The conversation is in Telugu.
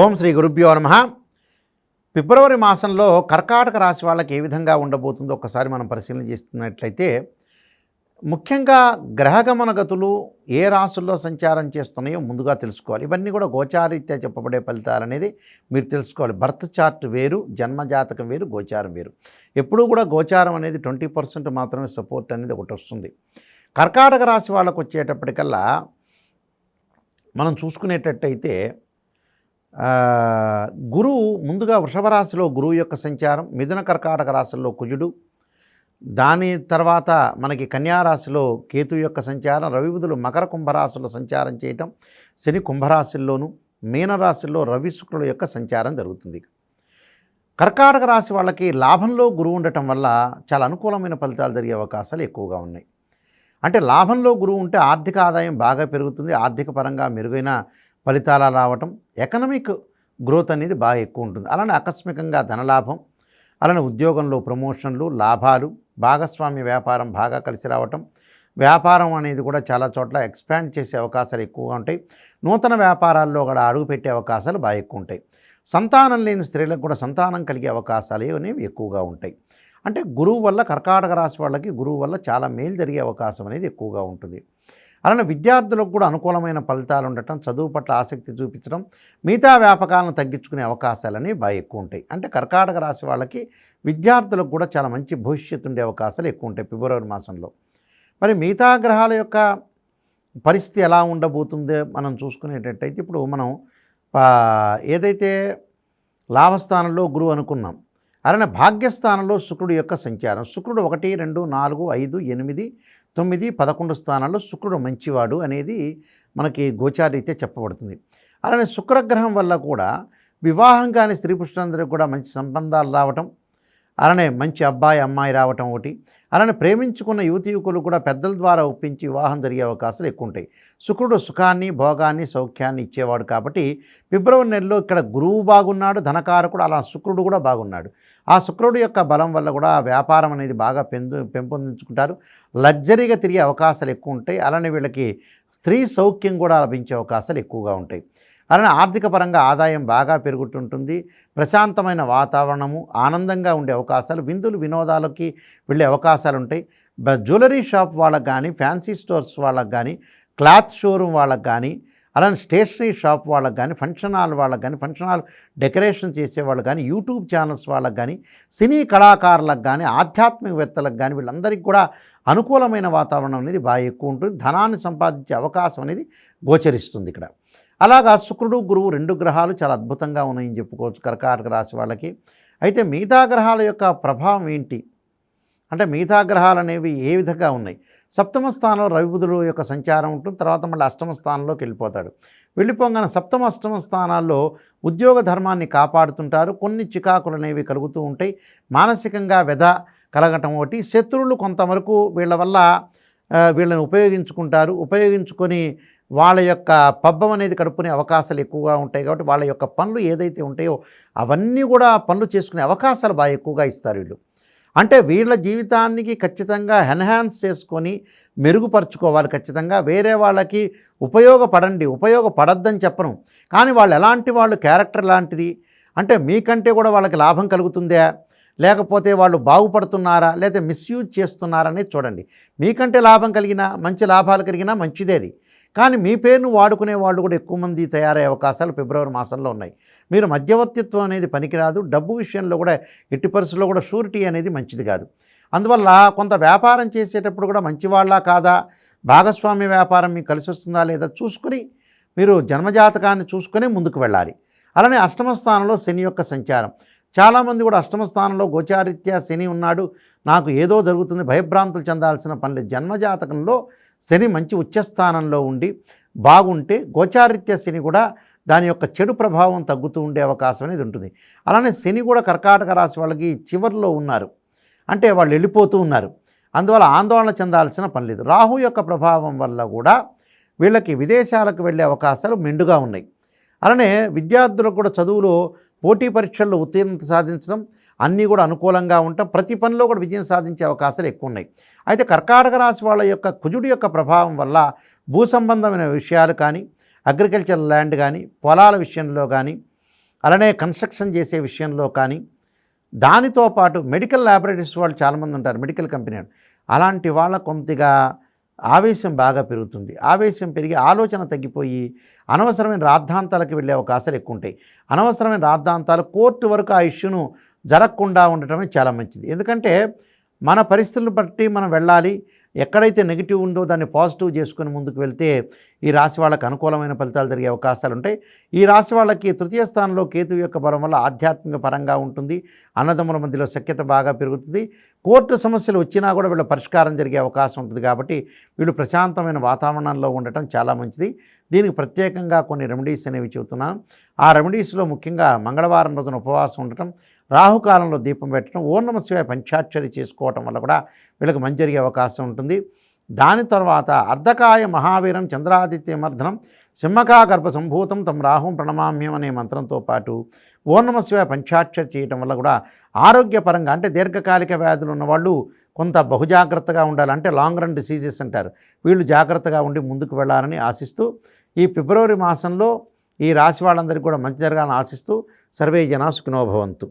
ఓం శ్రీ గురుభ్యో నమ. ఫిబ్రవరి మాసంలో కర్కాటక రాశి వాళ్ళకి ఏ విధంగా ఉండబోతుందో ఒకసారి మనం పరిశీలన చేస్తున్నట్లయితే ముఖ్యంగా గ్రహగమన గతులు ఏ రాశుల్లో సంచారం చేస్తున్నాయో ముందుగా తెలుసుకోవాలి. ఇవన్నీ కూడా గోచారీత్యా చెప్పబడే ఫలితాలు అనేది మీరు తెలుసుకోవాలి. బర్త్ చార్ట్ వేరు జన్మజాతకం వేరు గోచారం వేరు. ఎప్పుడూ కూడా గోచారం అనేది ట్వంటీ పర్సెంట్ మాత్రమే సపోర్ట్ అనేది ఒకటి వస్తుంది. కర్కాటక రాశి వాళ్ళకు వచ్చేటప్పటికల్లా మనం చూసుకునేటట్టయితే గురువు ముందుగా వృషభ రాశిలో గురువు యొక్క సంచారం మిథున కర్కాటక రాశుల్లో కుజుడు. దాని తర్వాత మనకి కన్యారాశిలో కేతు యొక్క సంచారం రవిబుధులు మకర కుంభరాశుల్లో సంచారం చేయటం శని కుంభరాశిల్లోను మీనరాశుల్లో రవి శుక్రుల యొక్క సంచారం జరుగుతుంది. కర్కాటక రాశి వాళ్ళకి లాభంలో గురువు ఉండటం వల్ల చాలా అనుకూలమైన ఫలితాలు జరిగే అవకాశాలు ఎక్కువగా ఉన్నాయి. అంటే లాభంలో గురువు ఉంటే ఆర్థిక ఆదాయం బాగా పెరుగుతుంది ఆర్థిక పరంగా మెరుగైన ఫలితాలు రావటం ఎకనమిక్ గ్రోత్ అనేది బాగా ఎక్కువ ఉంటుంది. అలానే ఆకస్మికంగా ధనలాభం అలానే ఉద్యోగంలో ప్రమోషన్లు లాభాలు భాగస్వామ్య వ్యాపారం బాగా కలిసి రావటం వ్యాపారం అనేది కూడా చాలా చోట్ల ఎక్స్పాండ్ చేసే అవకాశాలు ఎక్కువగా ఉంటాయి. నూతన వ్యాపారాల్లో కూడా అడుగుపెట్టే అవకాశాలు బాగా ఎక్కువ ఉంటాయి. సంతానం లేని స్త్రీలకు కూడా సంతానం కలిగే అవకాశాలు అనేవి ఎక్కువగా ఉంటాయి. అంటే గురువు వల్ల కర్కాటక రాశి వాళ్ళకి గురువు వల్ల చాలా మేలు జరిగే అవకాశం అనేది ఎక్కువగా ఉంటుంది. అలానే విద్యార్థులకు కూడా అనుకూలమైన ఫలితాలు ఉండటం చదువు పట్ల ఆసక్తి చూపించడం మిగతా వ్యాపకాలను తగ్గించుకునే అవకాశాలని బాగా ఎక్కువ ఉంటాయి. అంటే కర్కాటక రాశి వాళ్ళకి విద్యార్థులకు కూడా చాలా మంచి భవిష్యత్తు ఉండే అవకాశాలు ఎక్కువ ఉంటాయి ఫిబ్రవరి మాసంలో. మరి మిగతా గ్రహాల యొక్క పరిస్థితి ఎలా ఉండబోతుందో మనం చూసుకునేటట్టయితే ఇప్పుడు మనం ఏదైతే లాభస్థానంలో గురువు అనుకున్నాం అలానే భాగ్యస్థానంలో శుక్రుడు యొక్క సంచారం. శుక్రుడు ఒకటి రెండు నాలుగు ఐదు ఎనిమిది తొమ్మిది పదకొండు స్థానాల్లో శుక్రుడు మంచివాడు అనేది మనకి గోచారీతే చెప్పబడుతుంది. అలానే శుక్రగ్రహం వల్ల కూడా వివాహం కాని స్త్రీ పురుషులందరికీ కూడా మంచి సంబంధాలు రావటం అలానే మంచి అబ్బాయి అమ్మాయి రావటం ఒకటి. అలానే ప్రేమించుకున్న యువతి యువకులు కూడా పెద్దల ద్వారా ఒప్పించి వివాహం జరిగే అవకాశాలు ఎక్కువ ఉంటాయి శుక్రుడు సుఖాన్ని భోగాన్ని సౌఖ్యాన్ని ఇచ్చేవాడు కాబట్టి ఫిబ్రవరి నెలలో ఇక్కడ గురువు బాగున్నాడు ధనకారకుడు అలా శుక్రుడు కూడా బాగున్నాడు. ఆ శుక్రుడు యొక్క బలం వల్ల కూడా వ్యాపారం అనేది బాగా పెందు పెంపొందించుకుంటారు. లగ్జరీగా తిరిగే అవకాశాలు ఎక్కువ ఉంటాయి అలానే వీళ్ళకి స్త్రీ సౌఖ్యం కూడా లభించే అవకాశాలు ఎక్కువగా ఉంటాయి. అలానే ఆర్థిక పరంగా ఆదాయం బాగా పెరుగుతుంటుంది. ప్రశాంతమైన వాతావరణము ఆనందంగా ఉండే అవకాశాలు విందులు వినోదాలకి వెళ్ళే అవకాశాలు ఉంటాయి జ్యువెలరీ షాప్ వాళ్ళకి కానీ ఫ్యాన్సీ స్టోర్స్ వాళ్ళకి కానీ క్లాత్ షోరూమ్ వాళ్ళకి కానీ అలానే స్టేషనరీ షాప్ వాళ్ళకి కానీ ఫంక్షన్ హాల్ వాళ్ళకి కానీ ఫంక్షన్ హాల్ డెకరేషన్ చేసే వాళ్ళకి కానీ యూట్యూబ్ ఛానల్స్ వాళ్ళకి కానీ సినీ కళాకారులకు కానీ ఆధ్యాత్మికవేత్తలకు కానీ వీళ్ళందరికీ కూడా అనుకూలమైన వాతావరణం అనేది బాగా ఎక్కువ ఉంటుంది. ధనాన్ని సంపాదించే అవకాశం అనేది గోచరిస్తుంది ఇక్కడ. అలాగా శుక్రుడు గురువు రెండు గ్రహాలు చాలా అద్భుతంగా ఉన్నాయని చెప్పుకోవచ్చు కర్కాటక రాశి వాళ్ళకి. అయితే మిగతా గ్రహాల యొక్క ప్రభావం ఏంటి? అంటే మిగతా గ్రహాలు అనేవి ఏ విధంగా ఉన్నాయి? సప్తమ స్థానంలో రవిబుధుడు యొక్క సంచారం ఉంటుంది. తర్వాత మళ్ళీ అష్టమ స్థానంలోకి వెళ్ళిపోతాడు. వెళ్ళిపోగానే సప్తమ అష్టమ స్థానాల్లో ఉద్యోగ ధర్మాన్ని కాపాడుతుంటారు. కొన్ని చికాకులు అనేవి కలుగుతూ ఉంటాయి. మానసికంగా వ్యధ కలగటం ఒకటి. శత్రువులు కొంతవరకు వీళ్ళ వల్ల వీళ్ళని ఉపయోగించుకుంటారు. ఉపయోగించుకొని వాళ్ళ యొక్క పబ్బం అనేది కడుపునే అవకాశాలు ఎక్కువగా ఉంటాయి కాబట్టి వాళ్ళ యొక్క పనులు ఏదైతే ఉంటాయో అవన్నీ కూడా పనులు చేసుకునే అవకాశాలు బాగా ఎక్కువగా ఇస్తారు వీళ్ళు. అంటే వీళ్ళ జీవితానికి ఖచ్చితంగా ఎన్హాన్స్ చేసుకొని మెరుగుపరుచుకోవాలి ఖచ్చితంగా. వేరే వాళ్ళకి ఉపయోగపడండి ఉపయోగపడద్దని చెప్పను. కానీ వాళ్ళు ఎలాంటి వాళ్ళు క్యారెక్టర్ లాంటిది? అంటే మీకంటే కూడా వాళ్ళకి లాభం కలుగుతుందా? లేకపోతే వాళ్ళు బాగుపడుతున్నారా లేదా మిస్యూజ్ చేస్తున్నారా అనేది చూడండి. మీకంటే లాభం కలిగినా మంచి లాభాలు కలిగినా మంచిదే అది కానీ మీ పేరును వాడుకునే వాళ్ళు కూడా ఎక్కువ మంది తయారయ్యే అవకాశాలు ఫిబ్రవరి మాసంలో ఉన్నాయి. మీరు మధ్యవర్తిత్వం అనేది పనికిరాదు డబ్బు విషయంలో కూడా ఎట్టి పరిస్థితుల్లో కూడా షూరిటీ అనేది మంచిది కాదు. అందువల్ల కొంత వ్యాపారం చేసేటప్పుడు కూడా మంచివాళ్ళా కాదా భాగస్వామ్య వ్యాపారం మీకు కలిసి వస్తుందా లేదా చూసుకుని మీరు జన్మజాతకాన్ని చూసుకునే ముందుకు వెళ్ళాలి. అలానే అష్టమ స్థానంలో శని యొక్క సంచారం. చాలామంది కూడా అష్టమ స్థానంలో గోచారిత్య శని ఉన్నాడు. నాకు ఏదో జరుగుతుంది భయభ్రాంతులు చెందాల్సిన పనులు జన్మజాతకంలో శని మంచి ఉచ్చస్థానంలో ఉండి బాగుంటే గోచారిత్య శని కూడా దాని యొక్క చెడు ప్రభావం తగ్గుతూ ఉండే అవకాశం అనేది ఉంటుంది. అలానే శని కూడా కర్కాటక రాశి వాళ్ళకి చివరిలో ఉన్నారు. అంటే వాళ్ళు వెళ్ళిపోతూ ఉన్నారు. అందువల్ల ఆందోళన చెందాల్సిన పని లేదు. రాహు యొక్క ప్రభావం వల్ల కూడా వీళ్ళకి విదేశాలకు వెళ్ళే అవకాశాలు మెండుగా ఉన్నాయి. అలానే విద్యార్థులకు కూడా చదువులో పోటీ పరీక్షల్లో ఉత్తీర్ణత సాధించడం అన్నీ కూడా అనుకూలంగా ఉండటం ప్రతి పనిలో కూడా విజయం సాధించే అవకాశాలు ఎక్కువ ఉన్నాయి అయితే కర్కాటక రాశి వాళ్ళ యొక్క కుజుడి యొక్క ప్రభావం వల్ల భూ సంబంధమైన విషయాలు కానీ అగ్రికల్చర్ ల్యాండ్ కానీ పొలాల విషయంలో కానీ అలానే కన్స్ట్రక్షన్ చేసే విషయంలో కానీ దానితో పాటు మెడికల్ ల్యాబొరేటరీస్ వాళ్ళు చాలామంది ఉంటారు మెడికల్ కంపెనీ వాళ్ళు. అలాంటి వాళ్ళ కొంతగా ఆవేశం బాగా పెరుగుతుంది. ఆవేశం పెరిగి ఆలోచన తగ్గిపోయి అనవసరమైన రాద్ధాంతాలకు వెళ్ళే అవకాశాలు ఎక్కువ ఉంటాయి అనవసరమైన రాద్ధాంతాలు కోర్టు వరకు ఆ ఇష్యూను జరగకుండా ఉండటమే చాలా మంచిది. ఎందుకంటే మన పరిస్థితులను బట్టి మనం వెళ్ళాలి ఎక్కడైతే నెగిటివ్ ఉందో దాన్ని పాజిటివ్ చేసుకుని ముందుకు వెళ్తే ఈ రాశి వాళ్ళకి అనుకూలమైన ఫలితాలు జరిగే అవకాశాలు ఉంటాయి. ఈ రాశి వాళ్ళకి తృతీయ స్థానంలో కేతు యొక్క బలం వల్ల ఆధ్యాత్మిక పరంగా ఉంటుంది. అన్నదమ్ముల మధ్యలో సఖ్యత బాగా పెరుగుతుంది. కోర్టు సమస్యలు వచ్చినా కూడా వీళ్ళ పరిష్కారం జరిగే అవకాశం ఉంటుంది కాబట్టి వీళ్ళు ప్రశాంతమైన వాతావరణంలో ఉండటం చాలా మంచిది. దీనికి ప్రత్యేకంగా కొన్ని రెమెడీస్ అనేవి చెబుతున్నాను. ఆ రెమెడీస్లో ముఖ్యంగా మంగళవారం రోజున ఉపవాసం ఉండటం రాహుకాలంలో దీపం పెట్టడం ఓం నమ శివాయ పంచాక్షరి చేసుకోవటం వల్ల కూడా వీళ్ళకి మంచి జరిగే అవకాశం ఉంటుంది. దాని తర్వాత అర్ధకాయ మహావీరం చంద్రాదిత్యమర్ధనం సింహకా గర్భ సంభూతం తమ రాహుం ప్రణమామ్యం అనే మంత్రంతో పాటు ఓం పంచాక్షర్ చేయటం వల్ల కూడా ఆరోగ్యపరంగా అంటే దీర్ఘకాలిక వ్యాధులు ఉన్నవాళ్ళు కొంత బహుజాగ్రత్తగా ఉండాలి. అంటే లాంగ్ రన్ డిసీజెస్ అంటారు. వీళ్ళు జాగ్రత్తగా ఉండి ముందుకు వెళ్ళాలని ఆశిస్తూ ఈ ఫిబ్రవరి మాసంలో ఈ రాశి వాళ్ళందరికీ కూడా మంచి జరగాలని ఆశిస్తూ సర్వే జనా సుఖినోభవంతు